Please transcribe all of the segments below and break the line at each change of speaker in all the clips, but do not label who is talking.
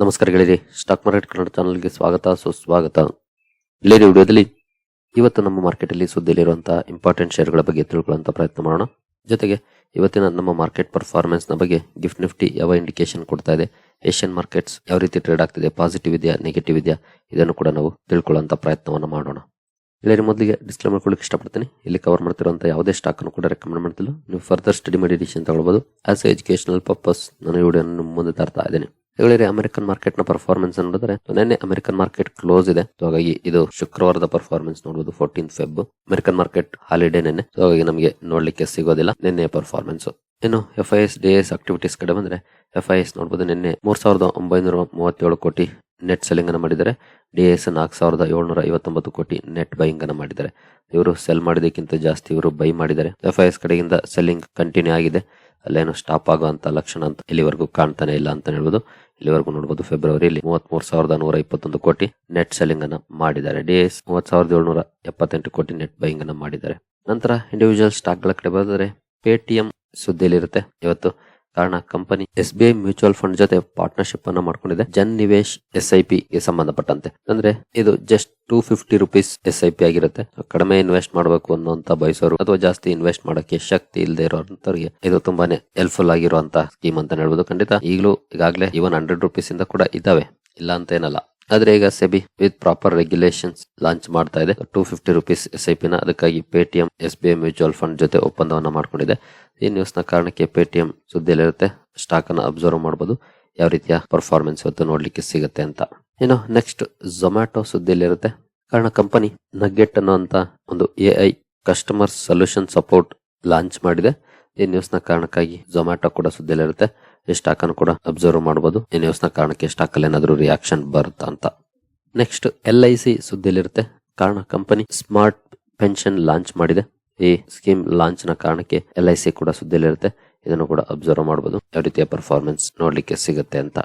ನಮಸ್ಕಾರ ಗೆಳೆಯರಿ stock market Kannada ಚಾನಲ್ಗೆ ಸ್ವಾಗತ. ಸುಸ್ವಾಗತ. ಗೆಳೆಯರಿ ವಿಡಿಯೋದಲ್ಲಿ ಇವತ್ತು ನಮ್ಮ ಮಾರ್ಕೆಟಲ್ಲಿ ಸುದ್ದಿಯಲ್ಲಿರುವಂತಹ ಇಂಪಾರ್ಟೆಂಟ್ ಶೇರ್ಗಳ ಬಗ್ಗೆ ತಿಳ್ಕೊಳ್ಳುವಂತ ಪ್ರಯತ್ನ ಮಾಡೋಣ. ಜೊತೆಗೆ ಇವತ್ತಿನ ನಮ್ಮ ಮಾರ್ಕೆಟ್ ಪರ್ಫಾರ್ಮೆನ್ಸ್ನ ಬಗ್ಗೆ ಗಿಫ್ಟ್ ನಿಫ್ಟಿ ಯಾವ ಇಂಡಿಕೇಶನ್ ಕೊಡ್ತಾ ಇದೆ ಏಷ್ಯನ್ ಮಾರ್ಕೆಟ್ಸ್ ಯಾವ ರೀತಿ ಟ್ರೇಡ್ ಆಗ್ತಿದೆ ಪಾಸಿಟಿವ್ ಇದೆಯಾ ನೆಗೆಟಿವ್ ಇದೆಯಾ, ಇದನ್ನು ಕೂಡ ನಾವು ತಿಳ್ಕೊಳ್ಳುವಂತ ಪ್ರಯತ್ನವನ್ನು ಮಾಡೋಣ. ಗೆಳೆಯರಿ, ಮೊದಲಿಗೆ ಡಿಸ್ಪ್ಲೇ ಮಾಡ್ಕೊಳ್ಳಿಕ್ಕೆ ಇಷ್ಟಪಡ್ತೀನಿ. ಇಲ್ಲಿ ಕವರ್ ಮಾಡ್ತಿರುವಂತಹ ಯಾವುದೇ ಸ್ಟಾಕ್ ಅನ್ನು ಕೂಡ ರೆಕಮೆಂಡ್ ಮಾಡ್ತಿಲ್ಲ. ನೀವು ಫರ್ದರ್ ಸ್ಟಡಿ ಮಾಡಿ ಡಿಸಿಷನ್ ತಗೊಳ್ಬಹುದು ಆಸ್ ಎಜುಕೇಶನಲ್ ಪರ್ಪಸ್ ನಾನು ವಿಡಿಯೋ ಮುಂದೆ ತರ್ತಾ ಇದ್ದೀನಿ. ಹೇಳಿದ್ರೆ ಅಮೆರಿಕನ್ ಮಾರ್ಕೆಟ್ನ ಪರ್ಫಾರ್ಮೆನ್ಸ್ ನೋಡಿದ್ರೆ ನಿನ್ನೆ ಅಮೆರಿಕನ್ ಮಾರ್ಕೆಟ್ ಕ್ಲೋಸ್ ಇದೆ. ಹಾಗಾಗಿ ಇದು ಶುಕ್ರವಾರದ ಪರ್ಫಾರ್ಮೆನ್ಸ್ ನೋಡಬಹುದು fourteen Feb American market holiday ನೆನ್ನೆ. ಹಾಗಾಗಿ ನಮಗೆ ನೋಡ್ಲಿಕ್ಕೆ ಸಿಗೋದಿಲ್ಲ ನಿನ್ನೆ ಪರ್ಫಾರ್ಮೆನ್ಸ್ ಇನ್ನು F I S D S activities ಕಡೆ ಬಂದ್ರೆ ಎಫ್ ಐ ಎಸ್ ನೋಡಬಹುದು ನಿನ್ನೆ ಮೂರ್ ಸಾವಿರದ ಒಂಬೈನೂರ ಮೂವತ್ತೇಳು ಕೋಟಿ ನೆಟ್ ಸೆಲ್ಲಿಂಗ್ ಅನ್ನು ಮಾಡಿದ್ದಾರೆ. ಡಿ ಎಸ್ ನಾಲ್ಕು ಸಾವಿರದ ಏಳ್ನೂರ ಐವತ್ತೊಂಬತ್ತು ಕೋಟಿ ನೆಟ್ ಬೈಯಿಂಗ್ ಅನ್ನು ಮಾಡಿದ್ದಾರೆ. ಇವರು ಸೆಲ್ ಮಾಡಿದಕ್ಕಿಂತ ಜಾಸ್ತಿ ಇವರು ಬೈ ಮಾಡಿದ್ದಾರೆ. ಎಫ್ ಐ ಎಸ್ ಕಡೆಯಿಂದ ಸೆಲ್ಲಿಂಗ್ ಕಂಟಿನ್ಯೂ ಆಗಿದೆ. ಅಲ್ಲೇನು ಸ್ಟಾಪ್ ಆಗುವಂತ ಲಕ್ಷಣ ಅಂತ ಇಲ್ಲಿವರೆಗೂ ಕಾಣ್ತಾನೆ ಇಲ್ಲ ಅಂತ ಹೇಳ್ಬೋದು. ಇಲ್ಲಿವರೆಗೂ ನೋಡಬಹುದು ಫೆಬ್ರವರಿಯಲ್ಲಿ ಮೂವತ್ತ್ ಸಾವಿರದ ನೂರ ಇಪ್ಪತ್ತೊಂದು ಕೋಟಿ ನೆಟ್ ಸೆಲ್ಲಿಂಗ್ ಅನ್ನ ಮಾಡಿದ್ದಾರೆ. ಡಿಎಸ್ ಮೂವತ್ ಸಾವಿರದ ಏಳ್ನೂರ ಎಪ್ಪತ್ತೆಂಟು ಕೋಟಿ ನೆಟ್ ಬೈಯಿಂಗ್ ಅನ್ನ ಮಾಡಿದ್ದಾರೆ. ನಂತರ ಇಂಡಿವಿಜುವಲ್ ಸ್ಟಾಕ್ಗಳ ಕಡೆ ಬಂದರೆ ಪೇಟಿಎಂ ಸುದ್ದಿಯಲ್ಲಿರುತ್ತೆ. ಇವತ್ತು ಕಾರಣ company S B I mutual fund ಜೊತೆ ಪಾರ್ಟ್ನರ್ಶಿಪ್ ಅನ್ನ ಮಾಡ್ಕೊಂಡಿದೆ. Jan Nivesh S I P ಗೆ ಸಂಬಂಧಪಟ್ಟಂತೆ. ಅಂದ್ರೆ ಇದು just two fifty rupees S I P ಆಗಿರುತ್ತೆ. ಕಡಿಮೆ ಇನ್ವೆಸ್ಟ್ ಮಾಡಬೇಕು ಅನ್ನೋಂತ ಬಯಸೋರು ಅಥವಾ ಜಾಸ್ತಿ ಇನ್ವೆಸ್ಟ್ ಮಾಡೋಕೆ ಶಕ್ತಿ ಇಲ್ಲದೆ ಇರೋರಿಗೆ ಇದು ತುಂಬಾನೇ ಹೆಲ್ಪ್ಫುಲ್ ಆಗಿರುವಂತ ಸ್ಕೀಮ್ ಅಂತ ಹೇಳ್ಬೋದು. ಖಂಡಿತ ಈಗಲೂ ಈಗಾಗಲೇ ಇವನ್ ಹಂಡ್ರೆಡ್ ರುಪೀಸ್ ಇಂದ ಕೂಡ ಇದಾವೆ ಇಲ್ಲ ಅಂತ ಏನಲ್ಲ. ಆದ್ರೆ ಈಗ SEBI with proper regulations launch ಮಾಡ್ತಾ ಇದೆ. Two fifty rupees S I ಪಿನ ಅದಕ್ಕಾಗಿ Paytm S B I mutual fund ಜೊತೆ ಒಪ್ಪಂದವನ್ನ ಮಾಡ್ಕೊಂಡಿದೆ. ಈ ನ್ಯೂಸ್ನ ಕಾರಣಕ್ಕೆ ಪೇಟಿಎಂ ಸುದ್ದಿಯಲ್ಲಿರುತ್ತೆ ಸ್ಟಾಕ್ ಅನ್ನ ಅಬ್ಸರ್ವ್ ಮಾಡಬಹುದು ಯಾವ ರೀತಿಯ ಪರ್ಫಾರ್ಮೆನ್ಸ್ ಇವತ್ತು ನೋಡ್ಲಿಕ್ಕೆ ಸಿಗುತ್ತೆ ಅಂತ. ಇನ್ನು ನೆಕ್ಸ್ಟ್ ಝೊಮ್ಯಾಟೊ ಸುದ್ದಿಯಲ್ಲಿರುತ್ತೆ. ಕಾರಣ ಕಂಪನಿ ನಗ್ಗೆಟ್ ಅನ್ನುವಂತ ಒಂದು A I customer solution support launch ಮಾಡಿದೆ. ಈ ನ್ಯೂಸ್ನ ಕಾರಣಕ್ಕಾಗಿ ಝೊಮ್ಯಾಟೊ ಕೂಡ ಸುದ್ದಿಲಿರುತ್ತೆ ಈ ಸ್ಟಾಕ್ ಅನ್ನು ಕೂಡ ಅಬ್ಸರ್ವ್ ಮಾಡಬಹುದು ಈ ನ್ಯೂಸ್ನ ಕಾರಣಕ್ಕೆ ಸ್ಟಾಕ್ ಅಲ್ಲಿ ಏನಾದ್ರು ರಿಯಾಕ್ಷನ್ ಬರುತ್ತಾ ಅಂತ. ನೆಕ್ಸ್ಟ್ ಎಲ್ ಐ ಸಿ ಸುದ್ದಿಲಿರುತ್ತೆ ಕಾರಣ ಕಂಪನಿ ಸ್ಮಾರ್ಟ್ ಪೆನ್ಷನ್ ಲಾಂಚ್ ಮಾಡಿದೆ. ಈ ಸ್ಕೀಮ್ ಲಾಂಚ್ನ ಕಾರಣಕ್ಕೆ ಎಲ್ ಐ ಸಿ ಕೂಡ ಸುದ್ದಿಯಲ್ಲಿರುತ್ತೆ ಇದನ್ನು ಕೂಡ ಅಬ್ಸರ್ವ್ ಮಾಡಬಹುದು ಯಾವ ರೀತಿಯ ಪರ್ಫಾರ್ಮೆನ್ಸ್ ನೋಡ್ಲಿಕ್ಕೆ ಸಿಗುತ್ತೆ ಅಂತ.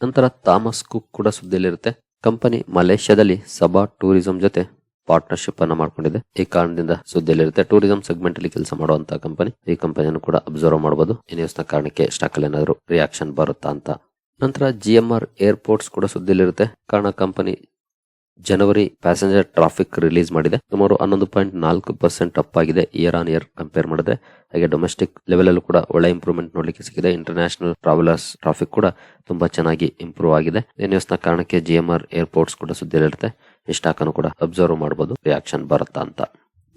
ನಂತರ ಥಾಮಸ್ ಕುಕ್ ಕೂಡ ಸುದ್ದಿಲಿರುತ್ತೆ ಕಂಪನಿ ಮಲೇಷ್ಯಾದಲ್ಲಿ ಸಬಾ ಟೂರಿಸಂ ಜೊತೆ ಪಾರ್ಟ್ನರ್ಶಿಪ್ ಅನ್ನ ಮಾಡ್ಕೊಂಡಿದೆ. ಈ ಕಾರಣದಿಂದ ಸುದ್ದಿಯಲ್ಲಿರುತ್ತೆ ಟೂರಿಸಂ ಸೆಗ್ಮೆಂಟ್ ಅಲ್ಲಿ ಕೆಲಸ ಮಾಡುವಂತಹ ಕಂಪನಿ ಈ ಕಂಪನಿಯನ್ನು ಕೂಡ ಅಬ್ಸರ್ವ್ ಮಾಡಬಹುದು ಈ ನ್ಯೂಸ್ನ ಕಾರಣಕ್ಕೆ ಸ್ಟಾಕ್ ಅಲ್ಲಿ ಏನಾದ್ರು ರಿಯಾಕ್ಷನ್ ಬರುತ್ತಾ ಅಂತ. ನಂತರ ಜಿಎಂಆರ್ ಏರ್ಪೋರ್ಟ್ಸ್ ಕೂಡ ಸುದ್ದಿಯಲ್ಲಿರುತ್ತೆ. ಕಾರಣ ಕಂಪನಿ ಜನವರಿ ಪ್ಯಾಸೆಂಜರ್ ಟ್ರಾಫಿಕ್ ರಿಲೀಸ್ ಮಾಡಿದೆ. ಸುಮಾರು ಹನ್ನೊಂದು ಪಾಯಿಂಟ್ ನಾಲ್ಕು ಪರ್ಸೆಂಟ್ ಅಪ್ ಆಗಿದೆ ಇಯರ್ ಆನ್ ಇಯರ್ ಕಂಪೇರ್ ಮಾಡಿದೆ ಹಾಗೆ ಡೊಮೆಸ್ಟಿಕ್ ಲೆವೆಲ್ ಅಲ್ಲೂ ಕೂಡ ಒಳ್ಳೆ ಇಂಪ್ರೂವ್ಮೆಂಟ್ ನೋಡ್ಲಿಕ್ಕೆ ಸಿಕ್ಕಿದೆ. ಇಂಟರ್ನ್ಯಾಷನಲ್ ಟ್ರಾವೆಲರ್ಸ್ ಟ್ರಾಫಿಕ್ ಕೂಡ ತುಂಬಾ ಚೆನ್ನಾಗಿ ಇಂಪ್ರೂವ್ ಆಗಿದೆ. ಈ ನ ಕಾರಣಕ್ಕೆ ಜಿ ಎಂ ಆರ್ ಏರ್ಪೋರ್ಟ್ಸ್ ಕೂಡ ಸುದ್ದಿಯಲ್ಲಿರುತ್ತೆ. ಈ ಸ್ಟಾಕ್ ಕೂಡ ಅಬ್ಸರ್ವ್ ಮಾಡಬಹುದು ರಿಯಾಕ್ಷನ್ ಬರುತ್ತಾ ಅಂತ.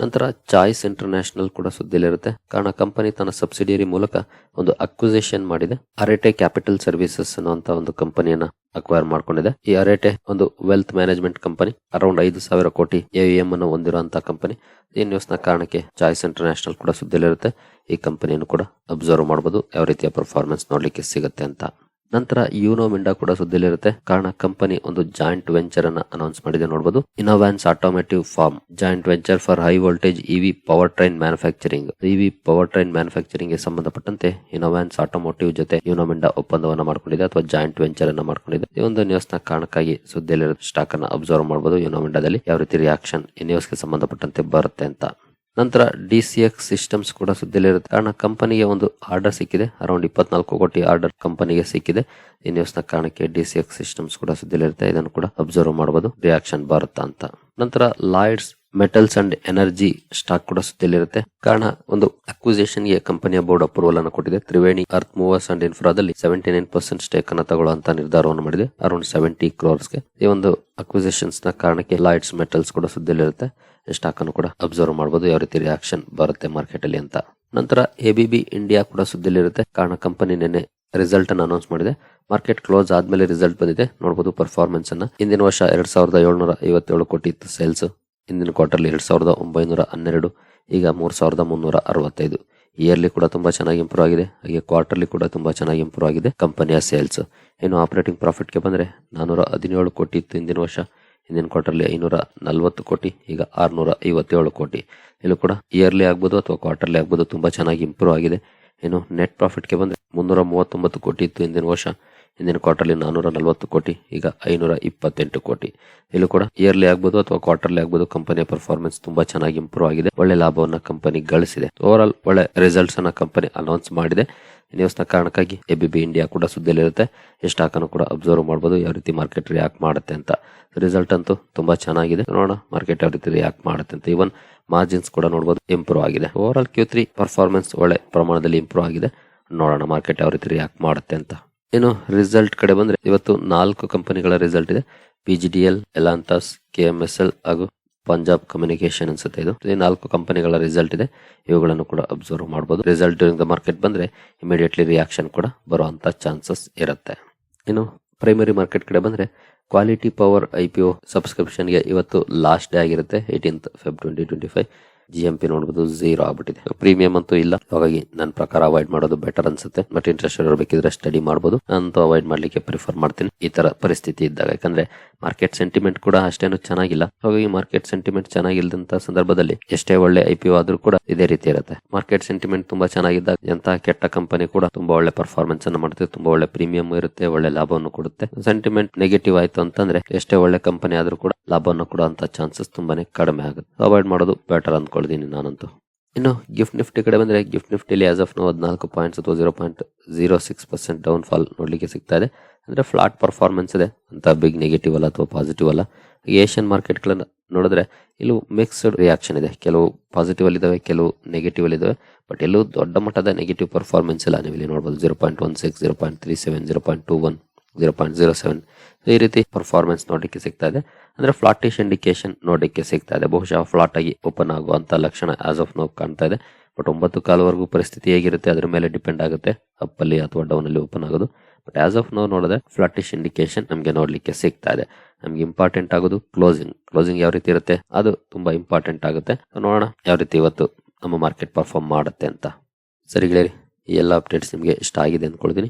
ನಂತರ ಚಾಯ್ಸ್ ಇಂಟರ್ನ್ಯಾಷನಲ್ ಕೂಡ ಸುದ್ದಿಯಲ್ಲಿರುತ್ತೆ. ಕಾರಣ ಕಂಪನಿ ತನ್ನ ಸಬ್ಸಿಡಿಯರಿ ಮೂಲಕ ಒಂದು ಅಕ್ವಿಸೇಷನ್ ಮಾಡಿದೆ. ಅರೆಟೆ ಕ್ಯಾಪಿಟಲ್ ಸರ್ವಿಸಸ್ ಅನ್ನುವಂತ ಒಂದು ಕಂಪನಿಯನ್ನ ಅಕ್ವೈರ್ ಮಾಡ್ಕೊಂಡಿದೆ. ಈ ಅರೆಟೆ ಒಂದು ವೆಲ್ತ್ ಮ್ಯಾನೇಜ್ಮೆಂಟ್ ಕಂಪನಿ, ಅರೌಂಡ್ ಐದು ಸಾವಿರ ಕೋಟಿ ಎಂ ಅನ್ನು ಹೊಂದಿರುವಂತಹ ಕಂಪನಿ. ಈ ನ್ಯೂಸ್ನ ಕಾರಣಕ್ಕೆ ಚಾಯ್ಸ್ ಇಂಟರ್ನ್ಯಾಷನಲ್ ಕೂಡ ಸುದ್ದಿಯಲ್ಲಿರುತ್ತೆ. ಈ ಕಂಪನಿಯನ್ನು ಕೂಡ ಅಬ್ಸರ್ವ್ ಮಾಡಬಹುದು ಯಾವ ರೀತಿಯ ಪರ್ಫಾರ್ಮೆನ್ಸ್ ನೋಡ್ಲಿಕ್ಕೆ ಸಿಗುತ್ತೆ ಅಂತ. ನಂತರ ಯೂನೋ ಮಿಂಡಾ ಕೂಡ ಸುದ್ದಿಯಲ್ಲಿರುತ್ತೆ. ಕಾರಣ ಕಂಪನಿ ಒಂದು ಜಾಯಿಂಟ್ ವೆಂಚರ್ ಅನ್ನ ಅನೌನ್ಸ್ ಮಾಡಿದೆ ನೋಡಬಹುದು Inovance automotive form joint venture for high voltage EV power train manufacturing EV power train ಮ್ಯಾನುಫ್ಯಾಕ್ಚರಿಂಗ್ಗೆ ಸಂಬಂಧಪಟ್ಟಂತೆ ಇನೋವ್ಯಾನ್ಸ್ ಆಟೋಮೋಟಿವ್ ಜೊತೆ ಯೂನೋ ಮಿಂಡಾ ಒಪ್ಪಂದವನ್ನ ಮಾಡಿಕೊಂಡಿದೆ ಅಥವಾ ಜಾಯಿಂಟ್ ವೆಂಚರ್ ಅನ್ನ ಮಾಡಿಕೊಂಡಿದೆ. ಈ ಒಂದು ನ್ಯೂಸ್ನ ಕಾರಣಕ್ಕಾಗಿ ಸುದ್ದಿಯಲ್ಲಿರೋ ಸ್ಟಾಕ್ ಅನ್ನ ಅಬ್ಸರ್ವ್ ಮಾಡಬಹುದು ಯೂನೋ ಮಿಂಡಾದಲ್ಲಿ ಯಾವ ರೀತಿ ರಿಯಾಕ್ಷನ್ ಈ ನ್ಯೂಸ್ಗೆ ಸಂಬಂಧಪಟ್ಟಂತೆ ಬರುತ್ತೆ ಅಂತ. ನಂತರ ಡಿ ಸಿ ಎಕ್ಸ್ ಸಿಸ್ಟಮ್ಸ್ ಕೂಡ ಸುದ್ದಿಯಲ್ಲಿರುತ್ತೆ. ಕಾರಣ, ಕಂಪನಿಗೆ ಒಂದು ಆರ್ಡರ್ ಸಿಕ್ಕಿದೆ. ಅರೌಂಡ್ ಇಪ್ಪತ್ನಾಲ್ಕು ಕೋಟಿ ಆರ್ಡರ್ ಕಂಪನಿಗೆ ಸಿಕ್ಕಿದೆ. ಈ ನ ಕಾರಣಕ್ಕೆ ಡಿ ಸಿ ಎಕ್ಸ್ ಸಿಸ್ಟಮ್ಸ್ ಕೂಡ ಸುದ್ದಿಯಲ್ಲಿರುತ್ತೆ. ಇದನ್ನು ಕೂಡ ಅಬ್ಸರ್ವ್ ಮಾಡಬಹುದು ರಿಯಾಕ್ಷನ್ ಬರುತ್ತಾ ಅಂತ. ನಂತರ Lloyds metals and energy stock ಕೂಡ ಸುದ್ದಿಯಲ್ಲಿರುತ್ತೆ. ಕಾರಣ, ಒಂದು ಅಕ್ವಿಸೇಷನ್ಗೆ ಕಂಪನಿಯ ಬೋರ್ಡ್ ಅಪ್ರೂವಲ್ ಅನ್ನು ಕೊಟ್ಟಿದೆ. ತ್ರಿವೇಣಿ ಅರ್ತ್ ಮೂವರ್ಸ್ ಅಂಡ್ ಇನ್ಫ್ರಾದಲ್ಲಿ ಸೆವೆಂಟಿ ನೈನ್ ಪರ್ಸೆಂಟ್ ಸ್ಟೇಕ್ ಅನ್ನು ತಗೊಳ್ಳುವಂತ ನಿರ್ಧಾರವನ್ನು ಮಾಡಿದೆ. ಅರೌಂಡ್ ಸೆವೆಂಟಿ ಕ್ರೋರ್ಸ್ಗೆ ಈ ಒಂದು ಅಕ್ವಿಸೇಷನ್ಸ್ನ ಕಾರಣಕ್ಕೆ ಲಾಯ್ಡ್ಸ್ ಮೆಟಲ್ಸ್ ಕೂಡ ಸುದ್ದಿಯಲ್ಲಿರುತ್ತೆ. ಸ್ಟಾಕ್ ಅನ್ನು ಕೂಡ ಅಬ್ಸರ್ವ್ ಮಾಡಬಹುದು ಯಾವ ರೀತಿ ರಿಯಾಕ್ಷನ್ ಬರುತ್ತೆ ಮಾರ್ಕೆಟ್ ಅಲ್ಲಿ ಅಂತ. ನಂತರ ಎಬಿಬಿ ಇಂಡಿಯಾ ಕೂಡ ಸುದ್ದಿಯಲ್ಲಿರುತ್ತೆ. ಕಾರಣ ಕಂಪನಿ ನಿನ್ನೆ ರಿಸಲ್ಟ್ ಅನ್ನು ಅನೌನ್ಸ್ ಮಾಡಿದೆ. ಮಾರ್ಕೆಟ್ ಕ್ಲೋಸ್ ಆದ್ಮೇಲೆ ರಿಸಲ್ಟ್ ಬಂದಿದೆ. ನೋಡಬಹುದು ಪರ್ಫಾರ್ಮೆನ್ಸ್ ಅನ್ನ. ಹಿಂದಿನ ವರ್ಷ ಎರಡ್ ಸಾವಿರದ ಏಳ್ನೂರ ಐವತ್ತೇಳು ಕೋಟಿ ಇತ್ತು ಸೇಲ್ಸ್ ಹಿಂದಿನ ಕ್ವಾರ್ಟರ್ಲಿ ಎರಡ್ ಸಾವಿರದ ಒಂಬೈನೂರ ಹನ್ನೆರಡು, ಈಗ ಮೂರ್ ಸಾವಿರದ ಮುನ್ನೂರ ಅರವತ್ತೈದು. ಇಯರ್ಲಿ ಕೂಡ ತುಂಬಾ ಚೆನ್ನಾಗಿ ಇಂಪ್ರೂವ್ ಆಗಿದೆ. ಹಾಗೆ ಕ್ವಾರ್ಟರ್ಲಿ ಕೂಡ ತುಂಬಾ ಚೆನ್ನಾಗಿ ಇಂಪ್ರೂವ್ ಆಗಿದೆ ಕಂಪನಿಯ ಸೇಲ್ಸ್ ಇನ್ನು ಆಪರೇಟಿಂಗ್ ಪ್ರಾಫಿಟ್ಗೆ ಬಂದ್ರೆ ನಾನೂರ ಹದಿನೇಳು ಕೋಟಿ ಇತ್ತು ಹಿಂದಿನ ವರ್ಷ. ಹಿಂದಿನ ಕ್ವಾರ್ಟರ್ಲಿ ಐನೂರ ನಲವತ್ತು ಕೋಟಿ, ಈಗ ಆರ್ನೂರ ಐವತ್ತೇಳು ಕೋಟಿ. ಇಲ್ಲೂ ಕೂಡ ಇಯರ್ಲಿ ಆಗ್ಬೋದು ಅಥವಾ ಕ್ವಾರ್ಟರ್ಲಿ ಆಗ್ಬೋದು, ತುಂಬಾ ಚೆನ್ನಾಗಿ ಇಂಪ್ರೂವ್ ಆಗಿದೆ. ಇನ್ನು ನೆಟ್ ಪ್ರಾಫಿಟ್ಗೆ ಬಂದರೆ ಮುನ್ನೂರ ಮೂವತ್ತೊಂಬತ್ತು ಕೋಟಿ ಇತ್ತು ಹಿಂದಿನ ವರ್ಷ. ಹಿಂದಿನ ಕ್ವಾರ್ಟರ್ಲಿ ನಾನೂರ ನಲವತ್ತು ಕೋಟಿ, ಈಗ ಐನೂರ ಇಪ್ಪತ್ತೆಂಟು ಕೋಟಿ. ಇಲ್ಲೂ ಕೂಡ ಇಯರ್ಲಿ ಆಗ್ಬೋದು ಅಥವಾ ಕ್ವಾರ್ಟರ್ಲಿ ಆಗ್ಬೋದು ಕಂಪನಿಯ ಪರ್ಫಾರ್ಮೆನ್ಸ್ ತುಂಬಾ ಚೆನ್ನಾಗಿ ಇಂಪ್ರೂವ್ ಆಗಿದೆ. ಒಳ್ಳೆ ಲಾಭವನ್ನ ಕಂಪನಿ ಗಳಿಸಿದೆ. ಓವರ್ ಒಳ್ಳೆ ರಿಸಲ್ಟ್ಸ್ ಅನ್ನ ಕಂಪನಿ ಅನೌನ್ಸ್ ಮಾಡಿದೆ. ನ್ಯೂಸ್ನ ಕಾರಣಕ್ಕಾಗಿ ಬಿ ಇಂಡಿಯಾ ಕೂಡ ಸುದ್ದಿಯಲ್ಲಿರುತ್ತೆ ಈ ಸ್ಟಾಕ್ ಅನ್ನು ಕೂಡ ಅಬ್ಸರ್ವ್ ಮಾಡಬಹುದು ಯಾವ ರೀತಿ ಮಾರ್ಕೆಟ್ ರಿಯಾಕ್ಟ್ ಮಾಡುತ್ತೆ ಅಂತ. ರಿಸಲ್ಟ್ ಅಂತೂ ತುಂಬಾ ಚೆನ್ನಾಗಿದೆ. ನೋಡೋಣ ಮಾರ್ಕೆಟ್ ಯಾವ ರೀತಿ ರಿಯಾಕ್ಟ್ ಮಾಡುತ್ತೆ ಅಂತ. ಇವನ್ ಮಾರ್ಜಿನ್ಸ್ ಕೂಡ ನೋಡಬಹುದು ಇಂಪ್ರೂವ್ ಆಗಿದೆ. Overall Q three performance ಒಳ್ಳೆ ಪ್ರಮಾಣದಲ್ಲಿ ಇಂಪ್ರೂವ್ ಆಗಿದೆ. ನೋಡೋಣ ಮಾರ್ಕೆಟ್ ಯಾವ ರೀತಿ ರಿಯಾಕ್ಟ್ ಮಾಡುತ್ತೆ ಅಂತ. ಇನ್ನು ರಿಸಲ್ಟ್ ಕಡೆ ಬಂದ್ರೆ, ಇವತ್ತು ನಾಲ್ಕು ಕಂಪನಿಗಳ ರಿಸಲ್ಟ್ ಇದೆ. P Elantas K M S L ಹಾಗೂ ಪಂಜಾಬ್ ಕಮ್ಯುನಿಕೇಶನ್ ಅನ್ಸುತ್ತೆ ಇದು. ನಾಲ್ಕು ಕಂಪನಿಗಳ ರಿಸಲ್ಟ್ ಇದೆ. ಇವುಗಳನ್ನು ಕೂಡ ಅಬ್ಸರ್ವ್ ಮಾಡಬಹುದು ರಿಸಲ್ಟ್ ದ ಮಾರ್ಕೆಟ್ ಬಂದ್ರೆ ಇಮಿಡಿಯೇಟ್ಲಿ ರಿಯಾಕ್ಷನ್ ಕೂಡ ಬರುವಂತ ಚಾನ್ಸಸ್ ಇರುತ್ತೆ. ಇನ್ನು ಪ್ರೈಮರಿ ಮಾರ್ಕೆಟ್ ಕಡೆ ಬಂದ್ರೆ quality power I P O ಸಬ್ಸ್ಕ್ರಿಪ್ಷನ್ಗೆ ಇವತ್ತು ಲಾಸ್ಟ್ ಡೇ ಆಗಿರುತ್ತೆ eighteenth Feb twenty twenty five G M P ನೋಡಬಹುದು ಝೀರೋ ಆಗ್ಬಿಟ್ಟಿದೆ. ಪ್ರೀಮಿಯಂ ಅಂತೂ ಇಲ್ಲ. ಹಾಗಾಗಿ ನನ್ನ ಪ್ರಕಾರ ಅವಾಯ್ಡ್ ಮಾಡೋದು ಬೆಟರ್ ಅನ್ಸುತ್ತೆ. ಬಟ್ ಇಂಟ್ರೆಸ್ಟ್ ಇರಬೇಕಿದ್ರೆ ಸ್ಟಡಿ ಮಾಡಬಹುದು ನಾನು ಅವಾಯ್ಡ್ ಮಾಡ್ಲಿಕ್ಕೆ ಪ್ರಿಫರ್ ಮಾಡ್ತೀನಿ. ಈ ತರ ಪರಿಸ್ಥಿತಿ ಇದ್ದಾಗ. ಯಾಕಂದ್ರೆ ಮಾರ್ಕೆಟ್ ಸೆಂಟಿಮೆಂಟ್ ಕೂಡ ಅಷ್ಟೇನು ಚೆನ್ನಾಗಿಲ್ಲ. ಹಾಗಾಗಿ ಮಾರ್ಕೆಟ್ ಸೆಂಟಿಮೆಂಟ್ ಚೆನ್ನಾಗಿಲ್ಲದಂತ ಸಂದರ್ಭದಲ್ಲಿ ಎಷ್ಟೇ ಒಳ್ಳೆ ಐ ಪಿ ಆದ್ರೂ ಕೂಡ ಇದೇ ರೀತಿ ಇರುತ್ತೆ. ಮಾರ್ಕೆಟ್ ಸೆಂಟಿಮೆಂಟ್ ತುಂಬಾ ಚೆನ್ನಾಗಿದ್ದಾಗ ಎಂತ ಕೆಟ್ಟ ಕಂಪನಿ ಕೂಡ ತುಂಬಾ ಒಳ್ಳೆ ಪರ್ಫಾರ್ಮೆನ್ಸ್ ಅನ್ನು ಮಾಡುತ್ತೆ, ತುಂಬಾ ಒಳ್ಳೆ ಪ್ರೀಮಿಯಂ ಇರುತ್ತೆ, ಒಳ್ಳೆ ಲಾಭವನ್ನು ಕೊಡುತ್ತೆ. ಸೆಂಟಿಮೆಂಟ್ ನೆಗೆಟಿವ್ ಆಯ್ತು ಅಂತಂದ್ರೆ ಎಷ್ಟೇ ಒಳ್ಳೆ ಕಂಪನಿ ಆದ್ರೂ ಕೂಡ ಲಾಭವನ್ನು ಕೊಡುವಂತ ಚಾನ್ಸಸ್ ತುಂಬಾನೇ ಕಡಿಮೆ ಆಗುತ್ತೆ. ಅವಾಯ್ಡ್ ಮಾಡೋದು ಬೆಟರ್ ಅಂದ್ಕೊಳ್ತೀನಿ ನಾನಂತೂ. ಇನ್ನು ಗಿಫ್ಟ್ ನಿಫ್ಟಿ ಕಡೆ ಬಂದರೆ ಗಿಫ್ಟ್ ನಿಫ್ಟಿಲಿ ಆಸ್ ಆಫ್ ನಾವು ಹದಿನಾಲ್ಕು ಪಾಯಿಂಟ್ಸ್ ಅಥವಾ zero point zero six percent down fall ನೋಡಲಿಕ್ಕೆ ಸಿಗ್ತಾ ಇದೆ. ಅಂದರೆ ಫ್ಲಾಟ್ ಪರ್ಫಾರ್ಮೆನ್ಸ್ ಇದೆ. ಅಂತ ಬಿಗ್ ನೆಗೆಟಿವ್ ಅಲ್ಲ ಅಥವಾ ಪಾಸಿಟಿವ್ ಅಲ್ಲ. ಏಷ್ಯನ್ ಮಾರ್ಕೆಟ್ಗಳನ್ನು ನೋಡಿದ್ರೆ ಇಲ್ಲೂ ಮಿಕ್ಸ್ಡ್ ರಿಯಾಕ್ಷನ್ ಇದೆ. ಕೆಲವು ಪಾಸಿಟಿವ್ ಅಲ್ಲಿ ಇದಾವೆ ಕೆಲವು ನೆಗೆಟಿವ್ ಅಲ್ಲಿ ಇದಾವೆ ಬಟ್ ಎಲ್ಲೂ ದೊಡ್ಡ ಮಟ್ಟದ ನೆಗೆಟಿವ್ ಪರ್ಫಾರ್ಮೆನ್ಸ್ ಇಲ್ಲ. ನೀವು ಇಲ್ಲಿ ನೋಡ್ಬೋದು zero point one six zero point three seven zero point two one zero point zero seven ಈ ರೀತಿ ಪರ್ಫಾರ್ಮೆನ್ಸ್ ನೋಡಲಿಕ್ಕೆ ಸಿಗ್ತಾ ಇದೆ ಅಂದ್ರೆ ಫ್ಲಾಟಿಶ್ ಇಂಡಿಕೇಶನ್ ನೋಡಲಿಕ್ಕೆ ಸಿಗ್ತಾ ಇದೆ ಬಹುಶಃ ಫ್ಲಾಟ್ ಆಗಿ ಓಪನ್ ಆಗುವಂತ ಲಕ್ಷಣ ಆಸ್ ಆಫ್ ನೋ ಕಾಣ್ತಾ ಇದೆ ಬಟ್ ಒಂಬತ್ತು ಕಾಲವರೆಗೂ ಪರಿಸ್ಥಿತಿ ಹೇಗಿರುತ್ತೆ? ಅದರ ಮೇಲೆ ಡಿಪೆಂಡ್ ಆಗುತ್ತೆ. ಅಪ್ಪಲ್ಲಿ ಅಥವಾ ಡೌನ್ ಅಲ್ಲಿ ಓಪನ್ ಆಗೋದು. ಬಟ್ ಆಸ್ ಆಫ್ ನೋ ನೋಡಿದ್ರೆ ಫ್ಲಾಟಿಶ್ ಇಂಡಿಕೇಶನ್ ನಮಗೆ ನೋಡಲಿಕ್ಕೆ ಸಿಗ್ತಾ ಇದೆ ನಮ್ಗೆ ಇಂಪಾರ್ಟೆಂಟ್ ಆಗೋದು ಕ್ಲೋಸಿಂಗ್ ಕ್ಲೋಸಿಂಗ್ ಯಾವ ರೀತಿ ಇರುತ್ತೆ? ಅದು ತುಂಬಾ ಇಂಪಾರ್ಟೆಂಟ್ ಆಗುತ್ತೆ. ನೋಡೋಣ ಯಾವ ರೀತಿ ಇವತ್ತು ನಮ್ಮ ಮಾರ್ಕೆಟ್ ಪರ್ಫಾರ್ಮ್ ಮಾಡುತ್ತೆ ಅಂತ. ಸರಿ ಗೆಳೆಯರಿ, ಈ ಎಲ್ಲ ಅಪ್ಡೇಟ್ಸ್ ನಿಮಗೆ ಇಷ್ಟ ಆಗಿದೆ ಅಂದ್ಕೊಳ್ತೀನಿ.